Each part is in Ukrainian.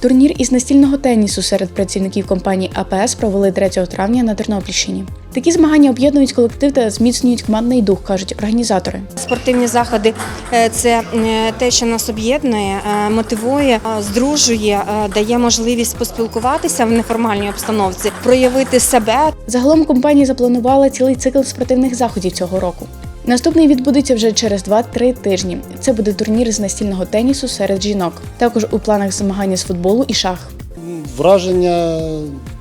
Турнір із настільного тенісу серед працівників компанії АПС провели 3 травня на Тернопільщині. Такі змагання об'єднують колектив та зміцнюють командний дух, кажуть організатори. Спортивні заходи е, це е, те, що нас об'єднує, е, мотивує, здружує, дає можливість поспілкуватися в неформальній обстановці, проявити себе Загалом компанія запланувала цілий цикл спортивних заходів цього року. Наступний відбудеться вже через 2-3 тижні. Це буде турнір з настільного тенісу серед жінок. Також у планах змагання з футболу і шах. Враження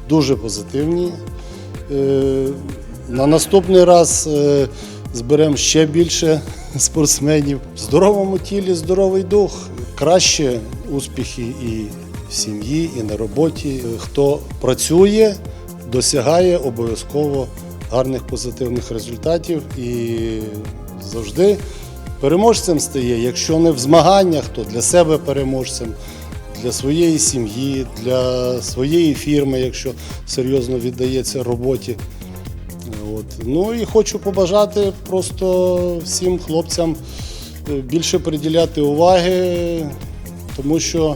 дуже позитивні. Е, На наступний раз е, зберемо ще більше спортсменів. В здоровому тілі здоровий дух. Краще успіхи і в сім'ї, і на роботі. Хто працює, досягає обов'язково гарних позитивних результатів і завжди переможцем стає. Якщо не в змаганнях, то для себе переможцем для своєї сім'ї, для своєї фірми, якщо серйозно віддається роботі. От. Ну і хочу побажати просто всім хлопцям е, більше приділяти уваги, тому що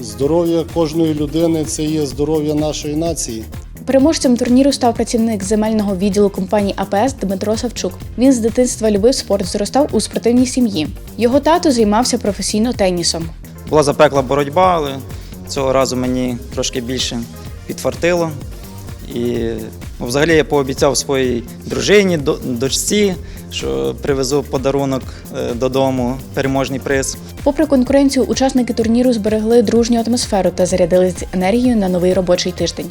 здоров'я кожної людини це є здоров'я нашої нації. Переможцем турніру став працівник земельного відділу компанії АПС Дмитро Савчук. Він з дитинства любив спорт, зростав у спортивній сім'ї. Його тато займався професійно тенісом. Була запекла боротьба, але цього разу мені трошки більше підфартило. І ну, взагалі я пообіцяв своїй дружині, до- дочці, що привезу подарунок е, додому, переможний приз. Попри конкуренцію, учасники турніру зберегли дружню атмосферу та зарядились енергією на новий робочий тиждень.